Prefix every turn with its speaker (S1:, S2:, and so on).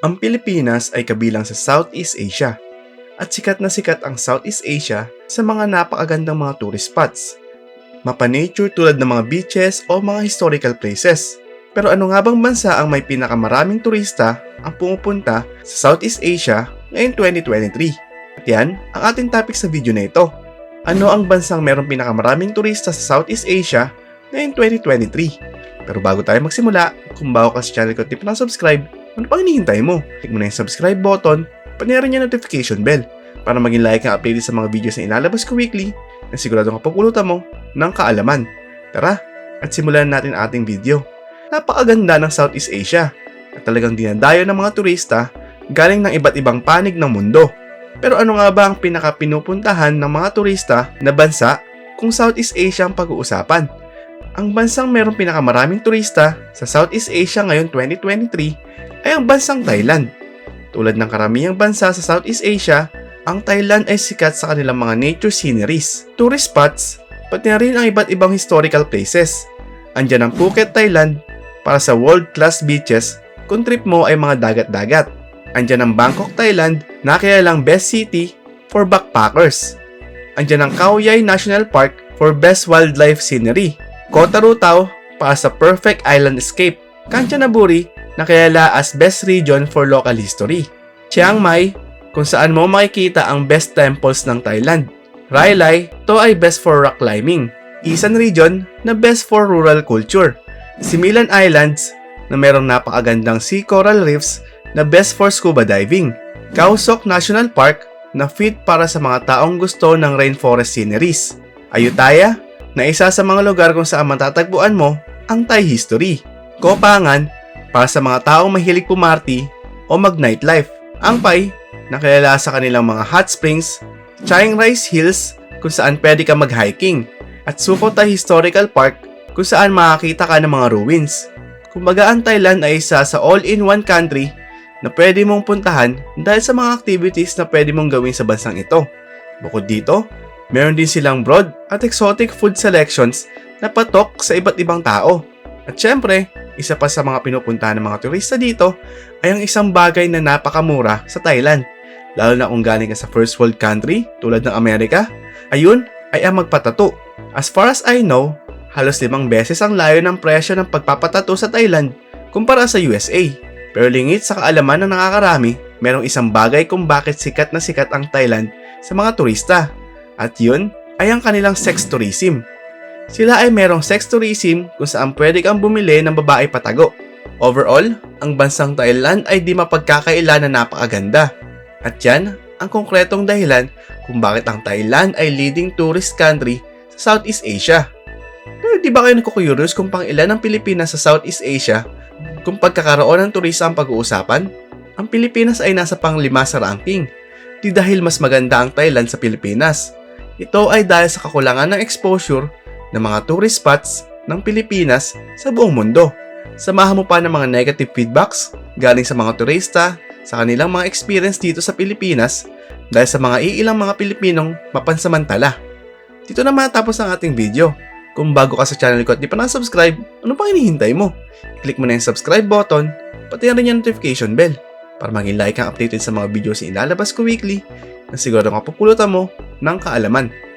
S1: Ang Pilipinas ay kabilang sa Southeast Asia at sikat na sikat ang Southeast Asia sa mga napakagandang mga tourist spots. Mapa-nature tulad ng mga beaches o mga historical places. Pero ano nga bang bansa ang may pinakamaraming turista ang pumupunta sa Southeast Asia ngayong 2023? At yan ang ating topic sa video na ito. Ano ang bansang merong pinakamaraming turista sa Southeast Asia ngayong 2023? Pero bago tayo magsimula, kung bago ka sa channel ko, tip na subscribe ano pang hinihintay mo? Click mo na yung subscribe button, pati rin yung notification bell para maging like ang update sa mga videos na ilalabas ko weekly na sigurado kapupulutan mo ng kaalaman. Tara, at simulan natin ating video. Napakaganda ng Southeast Asia at talagang dinadayo ng mga turista galing ng iba't ibang panig ng mundo. Pero ano nga ba ang pinakapinupuntahan ng mga turista na bansa kung Southeast Asia ang pag-uusapan? Ang bansang merong pinakamaraming turista sa Southeast Asia ngayon 2023 ay ang bansang Thailand. Tulad ng karamihang bansa sa Southeast Asia, ang Thailand ay sikat sa kanilang mga nature sceneries, tourist spots, pati na rin ang iba't ibang historical places. Andyan ang Phuket, Thailand para sa world-class beaches kung trip mo ay mga dagat-dagat. Andyan ang Bangkok, Thailand na kilalang best city for backpackers. Andyan ang Khao Yai National Park for best wildlife scenery. Kota Rutao para sa perfect island escape. Kanchanaburi na kilala as best region for local history. Chiang Mai kung saan mo makikita ang best temples ng Thailand. Rai Lai to ay best for rock climbing. Isan region na best for rural culture. Similan Islands na merong napakagandang sea coral reefs na best for scuba diving. Khao Sok National Park na fit para sa mga taong gusto ng rainforest sceneries. Ayutthaya na isa sa mga lugar kung saan matatagpuan mo ang Thai history. Kopangan para sa mga taong mahilig pumarty o mag-nightlife. Ang Pai na kilala sa kanilang mga hot springs, Chiang Rai Hills kung saan pwede ka mag-hiking at Sukhothai Historical Park kung saan makakita ka ng mga ruins. Kumbaga ang Thailand ay isa sa all-in-one country na pwede mong puntahan dahil sa mga activities na pwede mong gawin sa bansang ito. Bukod dito, Meron din silang broad at exotic food selections na patok sa iba't ibang tao. At syempre, isa pa sa mga pinupuntahan ng mga turista dito ay ang isang bagay na napakamura sa Thailand. Lalo na kung galing ka sa first world country tulad ng Amerika, ayun ay ang magpatato. As far as I know, halos limang beses ang layo ng presyo ng pagpapatato sa Thailand kumpara sa USA. Pero lingit sa kaalaman ng nakakarami, merong isang bagay kung bakit sikat na sikat ang Thailand sa mga turista at yun ay ang kanilang sex tourism. Sila ay merong sex tourism kung saan pwede kang bumili ng babae patago. Overall, ang bansang Thailand ay di mapagkakaila na napakaganda. At yan ang konkretong dahilan kung bakit ang Thailand ay leading tourist country sa Southeast Asia. Pero di ba kayo nagkukurious kung pang ilan ang Pilipinas sa Southeast Asia kung pagkakaroon ng turista ang pag-uusapan? Ang Pilipinas ay nasa pang lima sa ranking. Di dahil mas maganda ang Thailand sa Pilipinas ito ay dahil sa kakulangan ng exposure ng mga tourist spots ng Pilipinas sa buong mundo. Samahan mo pa ng mga negative feedbacks galing sa mga turista sa kanilang mga experience dito sa Pilipinas dahil sa mga iilang mga Pilipinong mapansamantala. Dito na matapos ang ating video. Kung bago ka sa channel ko at di pa na-subscribe, ano pang hinihintay mo? Click mo na yung subscribe button, pati na rin yung notification bell para maging like ang updated sa mga videos na ilalabas ko weekly na siguro mapupulutan mo ng kaalaman.